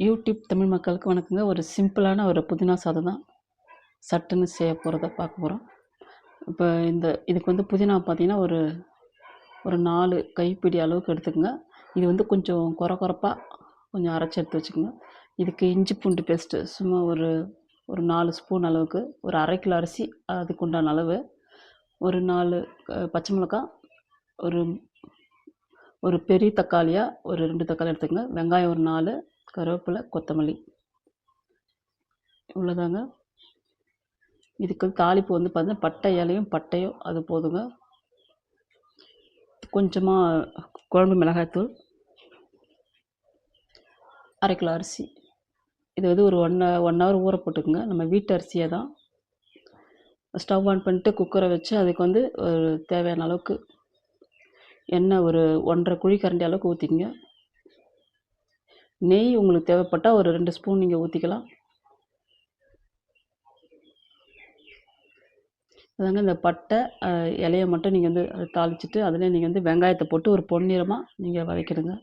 YouTube Tamil மக்களுக்கு வணக்கங்க. ஒரு சிம்பிளான ஒரு புதினா சாதம் தான் சட்டுன்னு செய்ய போகிறத பார்க்க போகிறோம் இப்போ இந்த இதுக்கு வந்து புதினா பார்த்தீங்கன்னா ஒரு ஒரு நாலு கைப்பிடி அளவுக்கு எடுத்துக்கோங்க. இது வந்து கொஞ்சம் குறை குறைப்பாக கொஞ்சம் அரைச்சி எடுத்து வச்சுக்கோங்க. இதுக்கு இஞ்சி பூண்டு பேஸ்ட்டு சும்மா ஒரு ஒரு நாலு ஸ்பூன் அளவுக்கு ஒரு அரை கிலோ அரிசி அதுக்கு உண்டான அளவு ஒரு நாலு பச்சை மிளகாய் ஒரு ஒரு பெரிய தக்காளியாக ஒரு ரெண்டு தக்காளி எடுத்துக்கோங்க. வெங்காயம் ஒரு நாலு கருவேப்பிலை கொத்தமல்லி. இவ்வளோதாங்க இதுக்கு வந்து தாளிப்பு வந்து பார்த்தீங்கன்னா பட்டை இலையும் பட்டையும் அது போதுங்க. கொஞ்சமாக குழம்பு மிளகாய்த்தூள். அரை கிலோ அரிசி. இது வந்து ஒரு ஒன் ஒன் ஹவர் ஊற போட்டுக்குங்க. நம்ம வீட்டு அரிசியை தான். ஸ்டவ் ஆன் பண்ணிட்டு குக்கரை வச்சு அதுக்கு வந்து ஒரு தேவையான அளவுக்கு எண்ணெய் ஒரு ஒன்றரை குழி கரண்டி அளவுக்கு ஊற்றிக்கங்க நெய் உங்களுக்கு தேவைப்பட்டால் ஒரு ரெண்டு ஸ்பூன் நீங்கள் ஊற்றிக்கலாம் அதாங்க இந்த பட்டை இலையை மட்டும் நீங்கள் வந்து அதை தாளிச்சிட்டு அதில் நீங்கள் வந்து வெங்காயத்தை போட்டு ஒரு பொன்னிறமாக நீங்கள் வதக்கிடுங்க.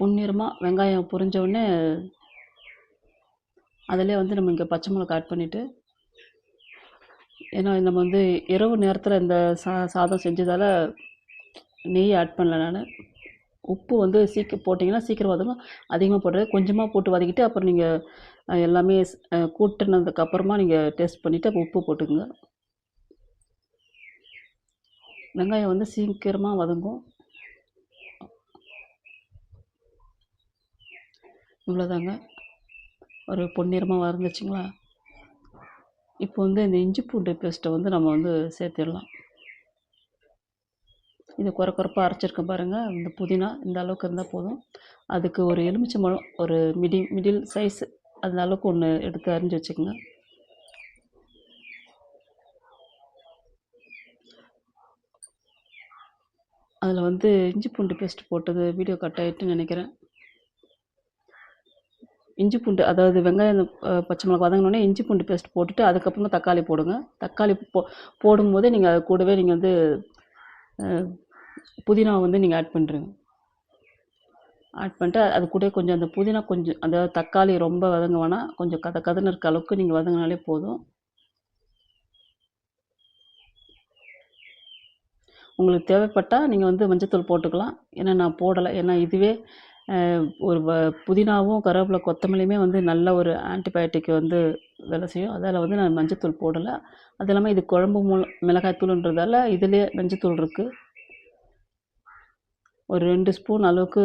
பொன்னிறமாக வெங்காயம் பொரிஞ்ச உடனே அதிலே வந்து நம்ம இங்கே பச்சை மிளகா ஆட் பண்ணிவிட்டு ஏன்னா நம்ம வந்து இரவு நேரத்தில் இந்த சா சாதம் செஞ்சதால் நெய் ஆட் பண்ணல நான். உப்பு வந்து சீக்கிரம் போட்டிங்கன்னா சீக்கிரம் வதங்கும் அதிகமாக போடுறது கொஞ்சமாக போட்டு வதக்கிட்டு அப்புறம் நீங்கள் எல்லாமே கூட்டினதுக்கப்புறமா நீங்கள் டேஸ்ட் பண்ணிவிட்டு அப்போ உப்பு போட்டுக்கோங்க. வெங்காயம் வந்து சீக்கிரமாக வதங்கும். இவ்வளோதாங்க ஒரு பொன்னிறமாக வதந்துச்சுங்களா? இப்போ வந்து இந்த இஞ்சி பூண்டு பேஸ்ட்டை வந்து நம்ம வந்து சேர்த்திடலாம். இது குறை குறைப்பாக அரைச்சிருக்கேன் பாருங்கள் இந்த புதினா இந்த அளவுக்கு இருந்தால் போதும். அதுக்கு ஒரு எலுமிச்சை மரம் ஒரு மிடி மிடில் சைஸ் அந்த அளவுக்கு ஒன்று எடுத்து அரிஞ்சு வச்சுக்கோங்க. அதில் வந்து இஞ்சி பூண்டு பேஸ்ட் போட்டது வீடியோ கட் ஆகிட்டுன்னு நினைக்கிறேன். இஞ்சி பூண்டு அதாவது வெங்காயம் பச்சை மிளகா வதங்கினோடனே இஞ்சி பூண்டு பேஸ்ட் போட்டுட்டு அதுக்கப்புறமா தக்காளி போடுங்க. தக்காளி போ போடும்போதே நீங்கள் அது கூடவே நீங்கள் வந்து புதினா புதினாவை வந்து நீங்கள் ஆட் பண்ணுறீங்க ஆட் பண்ணிட்டு அது கூட கொஞ்சம் அந்த புதினா கொஞ்சம் அதாவது தக்காளி ரொம்ப வதங்க வேணாம் கொஞ்சம் கத கதன்னு இருக்க அளவுக்கு நீங்கள் வதங்கினாலே போதும். உங்களுக்கு தேவைப்பட்டால் நீங்கள் வந்து மஞ்சத்தூள் போட்டுக்கலாம். ஏன்னா நான் போடலை ஏன்னா இதுவே ஒரு வ புதினாவும் கருவேப்பிலை கொத்தமல்லியுமே வந்து நல்ல ஒரு ஆன்டிபயோட்டிக் வந்து வேலை செய்யும். அதால் வந்து நான் மஞ்சத்தூள் போடலை. அது இல்லாமல் இது குழம்பு மூல மிளகாய்த்தூள்ன்றதால இதிலே மஞ்சத்தூள் இருக்குது ஒரு ரெண்டு ஸ்பூன் அளவுக்கு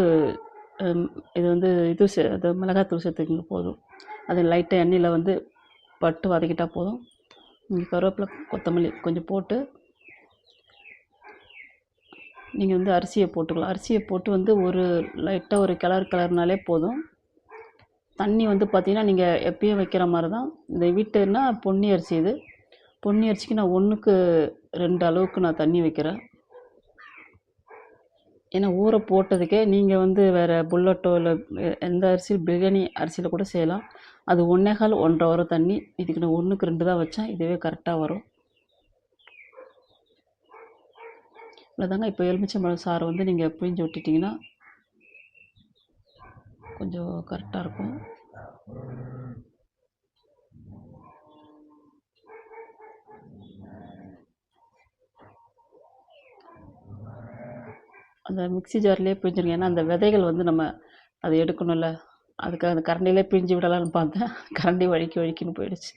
இது வந்து இது சே அது மிளகாய்த்தூள் சேர்த்துக்கிங்க போதும். அது லைட்டாக எண்ணெயில் வந்து பட்டு வதக்கிட்டால் போதும். கருவேப்பிலை கொத்தமல்லி கொஞ்சம் போட்டு நீங்கள் வந்து அரிசியை போட்டுக்கலாம். அரிசியை போட்டு வந்து ஒரு லைட்டாக ஒரு கலர் கலர்னாலே போதும். தண்ணி வந்து பார்த்திங்கன்னா நீங்கள் எப்பயும் வைக்கிற மாதிரி தான் இந்த வீட்டுன்னா பொன்னி அரிசி இது. பொன்னி அரிசிக்கு நான் ஒன்றுக்கு ரெண்டு அளவுக்கு நான் தண்ணி வைக்கிறேன். ஏன்னா ஊற போட்டதுக்கே நீங்கள் வந்து வேறு புல்லட்டோ இல்லை எந்த அரிசி பிரியாணி அரிசியில் கூட செய்யலாம். அது ஒன்றேகால் ஒன்றரை வரும் தண்ணி. இதுக்கு நான் ஒன்றுக்கு ரெண்டு தான் வச்சேன். இதுவே கரெக்டாக வரும். இவ்வளோதாங்க இப்போ எலுமிச்சம்பழம் சாறு வந்து நீங்கள் பிழிஞ்சு விட்டுட்டிங்கன்னா கொஞ்சம் கரெக்டாக இருக்கும். அந்த மிக்ஸி ஜார்லேயே பிழிஞ்சிருங்க. ஏன்னா அந்த விதைகள் வந்து நம்ம அதை எடுக்கணும்ல. அதுக்கு அந்த கரண்டிலே பிழிஞ்சு விடலாம்னு பார்த்தேன். கரண்டி வழுக்கி வழுக்கின்னு போயிடுச்சு.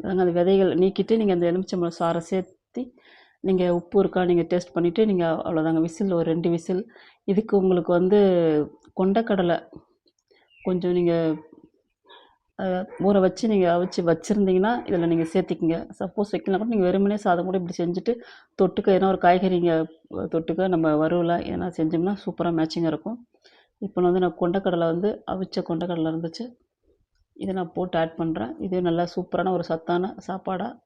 அந்த விதைகள் நீக்கிட்டு நீங்கள் அந்த எலுமிச்சம்பழம் சாறை சேர்த்து நீங்கள் உப்பு இருக்கா நீங்கள் டேஸ்ட் பண்ணிவிட்டு நீங்கள் அவ்வளோதாங்க விசில் ஒரு ரெண்டு விசில். இதுக்கு உங்களுக்கு வந்து கொண்டக்கடலை கொஞ்சம் நீங்கள் ஊற வச்சு நீங்கள் அவிச்சு வச்சுருந்தீங்கன்னா இதில் நீங்கள் சேர்த்திக்கிங்க. சப்போஸ் வைக்கலாம் கூட நீங்கள் வெறுமனே சாதம் கூட இப்படி செஞ்சுட்டு தொட்டுக்க ஏன்னா ஒரு காய்கறிங்க தொட்டுக்க நம்ம வறுவல ஏன்னா செஞ்சோம்னா சூப்பராக மேட்சிங்காக இருக்கும். இப்போ வந்து நான் கொண்டக்கடலை வந்து அவிச்ச கொண்டக்கடலை இருந்துச்சு. இதை நான் போட்டு ஆட் பண்ணுறேன் இது நல்லா சூப்பரான ஒரு சத்தான சாப்பாடாக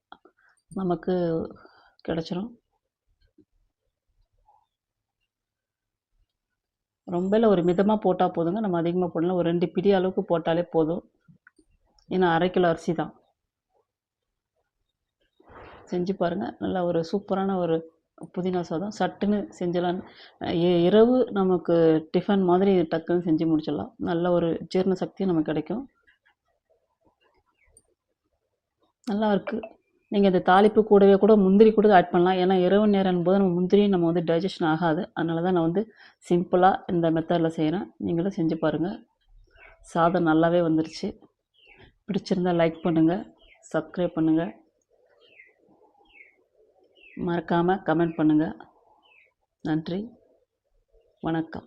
நமக்கு கிடச்சிரும். ரொம்ப இல்லை ஒரு மிதமாக போட்டால் போதுங்க. நம்ம அதிகமாக போடலாம் ஒரு ரெண்டு பிடி அளவுக்கு போட்டாலே போதும். ஏன்னா அரை கிலோ அரிசி தான். செஞ்சு பாருங்கள் நல்லா ஒரு சூப்பரான ஒரு புதினா சாதம். சட்டுன்னு செஞ்சலாம். இரவு நமக்கு டிஃபன் மாதிரி டக்குன்னு செஞ்சு முடிச்சிடலாம். நல்ல ஒரு ஜீரண சக்தியும் நமக்கு கிடைக்கும். நல்லா இருக்குது நீங்கள் இந்த தாளிப்பு கூடவே கூட முந்திரி கூட ஆட் பண்ணலாம். ஏன்னா இரவு நேரம் போது நம்ம முந்திரியும் நம்ம வந்து டைஜஷன் ஆகாது. அதனால தான் நான் வந்து சிம்பிளாக இந்த மெத்தடில் செய்கிறேன் நீங்களும் செஞ்சு பாருங்கள் சாதம் நல்லாவே வந்துருச்சு. பிடிச்சிருந்தா லைக் பண்ணுங்கள் சப்ஸ்கிரைப் பண்ணுங்கள் மறக்காமல் கமெண்ட் பண்ணுங்கள் நன்றி. வணக்கம்.